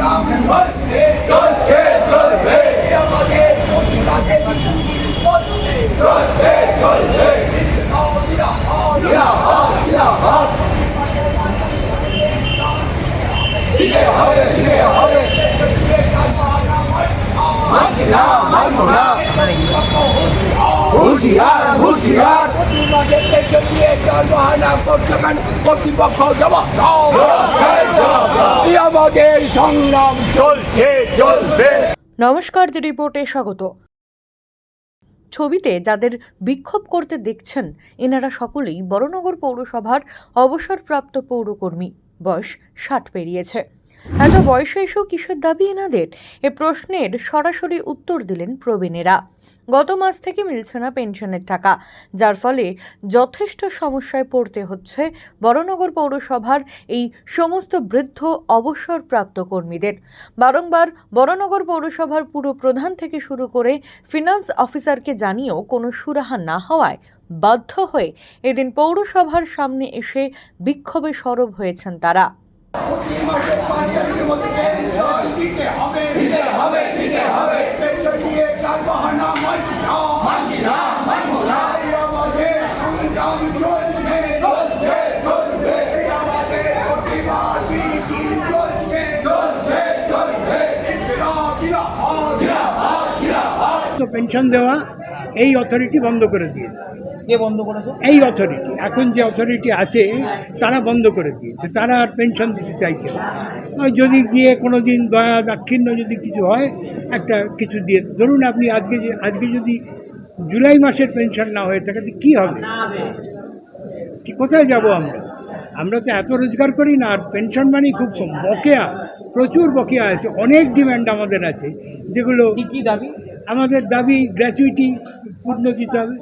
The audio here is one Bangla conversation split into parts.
সংগ্রাম চলছে চলছে নমস্কার, দি রিপোর্টে স্বাগত। ছবিতে যাদের বিক্ষোভ করতে দেখছেন, এনারা সকলেই বড়নগর পৌরসভার অবসরপ্রাপ্ত পৌরকর্মী। বয়স ষাট পেরিয়েছে। এত বয়সে এসেও কিসের দাবি এনাদের? এ প্রশ্নের সরাসরি উত্তর দিলেন প্রবীণেরা। গত মাস থেকে মিলছে না পেনশনের টাকা যার ফলে যথেষ্ট সমস্যায় পড়তে হচ্ছে বড়নগর পৌরসভার এই সমস্ত বৃদ্ধ অবসরপ্রাপ্ত কর্মীদের বারংবার বড়নগর পৌরসভার পুরো প্রধান থেকে শুরু করে ফিনান্স অফিসারকে জানিয়েও কোনো সুরাহা না হওয়ায় বাধ্য হয়ে এদিন পৌরসভার সামনে এসে বিক্ষোভে সরব হয়েছেন তারা হবে হবে হবে পেনশন দেওয়া এই অথরিটি বন্ধ করে দিয়েছে। কে বন্ধ করেছে? এই অথরিটি এখন যে অথরিটি আছে তারা বন্ধ করে দিয়েছে। তারা আর পেনশন দিতে চাইছে না। যদি গিয়ে কোনো দিন দয়া দাক্ষিণ্য যদি কিছু হয় একটা কিছু দিয়ে ধরুন আপনি আজকে যে আজকে যদি জুলাই মাসের পেনশন না হয়ে থাকে তো কী হবে? কি কোথায় যাব আমরা? আমরা তো এত রোজগার করি না আর পেনশন মানে খুব কম। বকেয়া প্রচুর বকেয়া আছে। অনেক ডিম্যান্ড আমাদের আছে যেগুলো কি কি দাবি? আমাদের দাবি গ্র্যাচুইটি পূর্ণ দিতে হবে।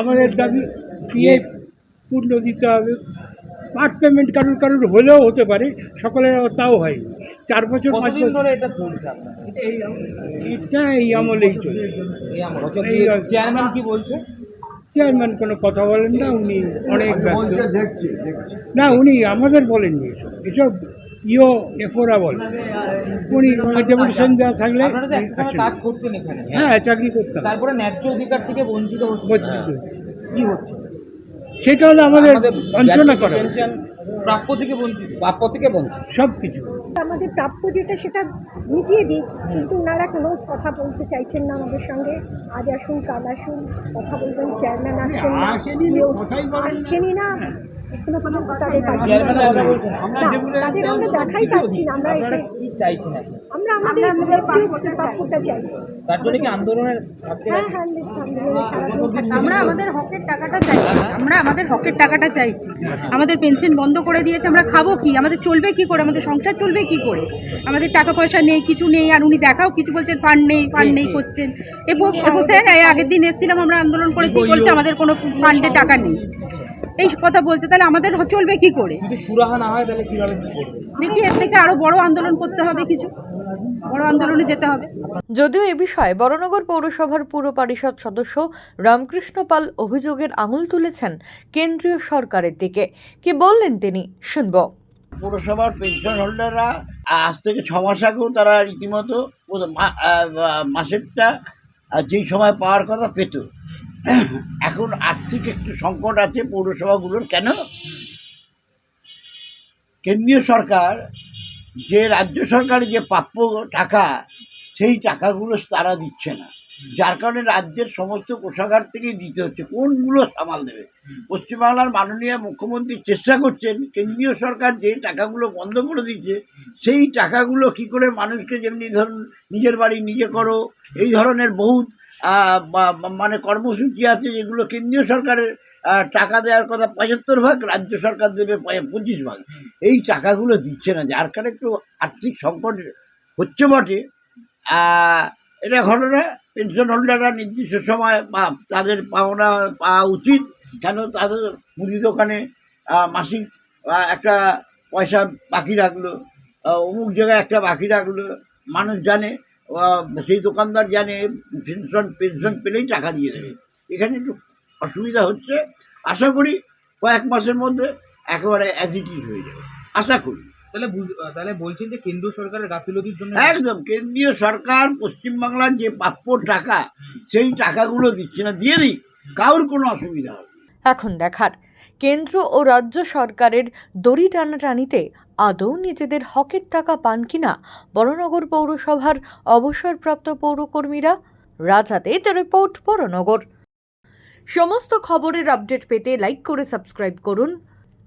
আমাদের দাবি পিএফ পূর্ণ দিতে হবে। পার্ট পেমেন্ট কারোর কারোর হলেও হতে পারে সকলের তাও হয়নি চার বছর পাঁচ বছর। ধরে এটা এই আমলেই চলে চেয়ারম্যান কি বলছে? চেয়ারম্যান কোনো কথা বলেন না উনি অনেক ব্যস্ত। না উনি আমাদের বলেননি এসব। এসব ইও এফোরা বলে উনি ডেপুটেশন দেওয়া থাকলে। কাজ করতেন এখানে হ্যাঁ। চাকরি করতাম। তারপরে ন্যায্য অধিকার থেকে বঞ্চিত হচ্ছে বঞ্চিত। কি হচ্ছে? সেটা হলো আমাদের বঞ্চনা করা প্রাপ্য থেকে বঞ্চিত। প্রাপ্য থেকে বঞ্চিত। সব কিছু আমাদের প্রাপ্য যেটা সেটা মিটিয়ে দিই কিন্তু ওনারা কোনো কথা বলতে চাইছেন না আমাদের সঙ্গে। আজ আসুন কাল আসুন কথা বলবেন চেয়ারম্যান আসছেন না। না। আসছেনই না। তাদের পাচ্ছি না। তাদের আমরা দেখাই পাচ্ছি না আমাদের প্রাপ্যটা চাই। তার জন্য কি আন্দোলনের থাকতে হ্যাঁ হ্যাঁ আমরা আমাদের হকের টাকাটা চাইছি। আমরা আমাদের হকের টাকাটা চাইছি। আমাদের পেনশন বন্ধ করে দিয়েছে আমরা খাব কি? আমাদের চলবে কি করে? আমাদের সংসার চলবে কি করে? আমাদের টাকা পয়সা নেই কিছু নেই আর উনি দেখাও কিছু বলছেন ফান্ড নেই ফান্ড নেই করছেন। এবং স্যার এই আগের দিন এসেছিলাম আমরা আন্দোলন করেছি বলছে আমাদের কোনো ফান্ডে টাকা নেই। এই কথা বলছে তাহলে আমাদের চলবে কি করে? যদি সুরাহা না হয় তাহলে কীভাবে দেখি এর থেকে আরও বড় আন্দোলন করতে হবে কিছু। বড় আন্দোলনে যেতে হবে। যদিও এ বিষয়ে বড়নগর পৌরসভার পুর পরিষদ সদস্য রামকৃষ্ণ পাল অভিযোগের আঙুল তুলেছেন কেন্দ্রীয় সরকারের দিকে। কি বললেন তিনি শুনব। পৌরসভার পেনশন হোল্ডাররা আজ থেকে ছ মাস আগেও তারা রীতিমতো মাসেরটা যেই সময় পাওয়ার কথা পেত। এখন আর্থিক একটু সংকট আছে পৌরসভাগুলোর, কেন? কেন্দ্রীয় সরকার যে রাজ্য সরকারের যে প্রাপ্য টাকা, সেই টাকাগুলো তারা দিচ্ছে না। যার কারণে রাজ্যের সমস্ত কোষাগার থেকেই দিতে হচ্ছে। কোনগুলো সামাল দেবে? পশ্চিমবাংলার মাননীয় মুখ্যমন্ত্রী চেষ্টা করছেন কেন্দ্রীয় সরকার যে টাকাগুলো বন্ধ করে দিচ্ছে সেই টাকাগুলো কি করে মানুষকে যেমনি ধরুন নিজের বাড়ি নিজে করো এই ধরনের বহু মানে কর্মসূচি আছে যেগুলো কেন্দ্রীয় সরকারের টাকা দেওয়ার কথা পঁচাত্তর ভাগ রাজ্য সরকার দেবে পঁচিশ ভাগ। এই টাকাগুলো দিচ্ছে না যার কারণে একটু আর্থিক সংকট হচ্ছে বটে। এটা ঘটনা পেনশন হোল্ডাররা নির্দিষ্ট সময় তাদের পাওনা পাওয়া উচিত। কেন তাদের মুদি দোকানে মাসিক একটা পয়সা বাকি রাখল। অমুক জায়গায় একটা বাকি রাখল। মানুষ জানে সেই দোকানদার জানে, পেনশন পেনশন পেলেই টাকা দিয়ে দেবে। এখানে একটু অসুবিধা হচ্ছে। আশা করি কয়েক মাসের মধ্যে একেবারে অ্যাজিটিভ হয়ে যাবে। আশা করি। তাহলে তাহলে বলছেন যে কেন্দ্র সরকারের গাফিলতির জন্য একদম কেন্দ্রীয় সরকার পশ্চিমবাংলার যে প্রাপ্য টাকা সেই টাকাগুলো দিচ্ছে না দিয়ে দিক কারোর কোনো অসুবিধা হবে এখন দেখার কেন্দ্র ও রাজ্য সরকারের দড়ি টানাটানিতে আদৌ নিজেদের হকের টাকা পান কিনা বড়নগর পৌরসভার অবসরপ্রাপ্ত পৌরকর্মীরা? রাজাতে রিপোর্ট বড়নগর। সমস্ত খবরের আপডেট পেতে লাইক করে সাবস্ক্রাইব করুন।